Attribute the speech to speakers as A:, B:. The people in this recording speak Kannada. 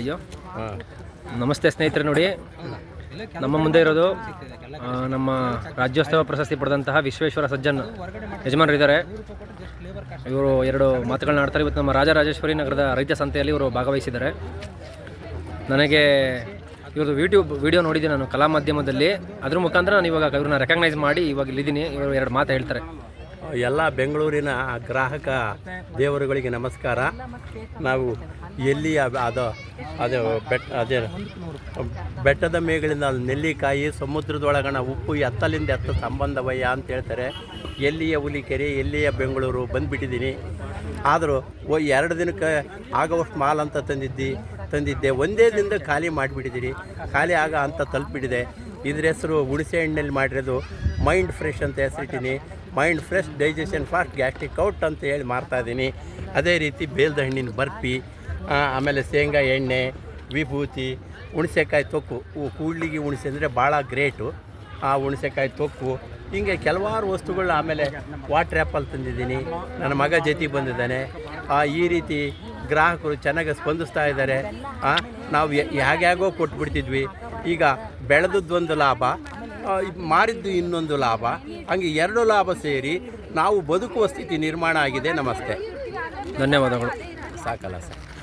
A: ಅಯ್ಯೋ. ನಮಸ್ತೆ ಸ್ನೇಹಿತರೆ ನೋಡಿ. ನಮ್ಮ ಮುಂದೆ ಇರೋದು ನಮ್ಮ ರಾಜ್ಯೋತ್ಸವ ಪ್ರಶಸ್ತಿ ಪಡೆದಂತಹ ವಿಶ್ವೇಶ್ವರ ಸಜ್ಜನ್ ಯಜಮಾನರಿದ್ದಾರೆ. ಇವರು ಎರಡು ಮಾತುಗಳನ್ನ ಆಡ್ತಾರೆ. ಇವತ್ತು ನಮ್ಮ ರಾಜರಾಜೇಶ್ವರಿ ನಗರದ ರೈತ ಸಂತೆಯಲ್ಲಿ ಇವರು ಭಾಗವಹಿಸಿದ್ದಾರೆ. ನನಗೆ ಇವ್ರದ್ದು ಯೂಟ್ಯೂಬ್ ವಿಡಿಯೋ ನೋಡಿದ್ದೀನಿ ನಾನು ಕಲಾ ಮಾಧ್ಯಮದಲ್ಲಿ. ಅದ್ರ ಮುಖಾಂತರ ನಾನು ಇವಾಗ ಇವ್ರನ್ನ ರೆಕಗ್ನೈಸ್ ಮಾಡಿ ಇವಾಗ ಇಲ್ಲಿದ್ದೀನಿ. ಇವರು ಎರಡು ಮಾತು ಹೇಳ್ತಾರೆ.
B: ಎಲ್ಲ ಬೆಂಗಳೂರಿನ ಗ್ರಾಹಕ ದೇವರುಗಳಿಗೆ ನಮಸ್ಕಾರ. ನಾವು ಎಲ್ಲಿ ಅದು ಅದು ಬೆಟ್ಟ, ಅದೇ ಬೆಟ್ಟದ ಮೇಗಳಿಂದ ನೆಲ್ಲಿಕಾಯಿ, ಸಮುದ್ರದೊಳಗಣ ಉಪ್ಪು ಎತ್ತಲಿಂದ ಎತ್ತ ಸಂಬಂಧವಯ್ಯ ಅಂತ ಹೇಳ್ತಾರೆ. ಎಲ್ಲಿಯ ಹುಲಿಕೆರೆ, ಎಲ್ಲಿಯ ಬೆಂಗಳೂರು ಬಂದುಬಿಟ್ಟಿದ್ದೀನಿ. ಆದರೂ ಎರಡು ದಿನಕ್ಕೆ ಆಗೋವಷ್ಟು ಮಾಲ್ ಅಂತ ತಂದಿದ್ದಿ, ತಂದಿದ್ದೆ. ಒಂದೇ ದಿನದ ಖಾಲಿ ಮಾಡಿಬಿಟ್ಟಿದ್ದೀರಿ. ಖಾಲಿ ಆಗ ಅಂತ ತಲುಪಿಬಿಟ್ಟಿದೆ. ಇದ್ರ ಹೆಸರು ಹುಣಸೆ ಹಣ್ಣಲ್ಲಿ ಮಾಡಿರೋದು ಮೈಂಡ್ ಫ್ರೆಶ್ ಅಂತ ಹೆಸರಿಟ್ಟಿನಿ. Mind fresh digestion fast gastric out ಅಂತ ಹೇಳಿ ಮಾರ್ತಾ ಇದ್ದೀನಿ. ಅದೇ ರೀತಿ ಬೇಲ್ದ ಹಣ್ಣಿನ ಬರ್ಫಿ ಆಮೇಲೆ ಶೇಂಗಾ ಎಣ್ಣೆ, ವಿಭೂತಿ, ಹುಣಸೆಕಾಯಿ ತೊಕ್ಕು. ಕೂಡ್ಲಿಗಿ ಹುಣಸೆ ಅಂದರೆ ಭಾಳ ಗ್ರೇಟು. ಆ, ಹುಣಸೆಕಾಯಿ ತೊಕ್ಕು ಹೀಗೆ ಕೆಲವಾರು ವಸ್ತುಗಳು ಆಮೇಲೆ ವಾಟ್ರ್ ಆ್ಯಪಲ್ ತಂದಿದ್ದೀನಿ. ನನ್ನ ಮಗ ಜೊತೆಗೆ ಬಂದಿದ್ದಾನೆ. ಆ, ಈ ರೀತಿ ಗ್ರಾಹಕರು ಚೆನ್ನಾಗಿ ಸ್ಪಂದಿಸ್ತಾ ಇದ್ದಾರೆ. ನಾವು ಹೇಗ್ಯಾಗೋ ಕೊಟ್ಬಿಡ್ತಿದ್ವಿ. ಈಗ ಬೆಳೆದದ್ದೊಂದು ಲಾಭ ಮಾರಿದ್ದು ಇನ್ನೊಂದು ಲಾಭ ಹಂಗೆ ಎರಡು ಲಾಭ ಸೇರಿ ನಾವು ಬದುಕುವ ಸ್ಥಿತಿ ನಿರ್ಮಾಣ ಆಗಿದೆ. ನಮಸ್ತೆ.
A: ಧನ್ಯವಾದಗಳು.
B: ಸಾಕಲ್ಲ ಸರ್.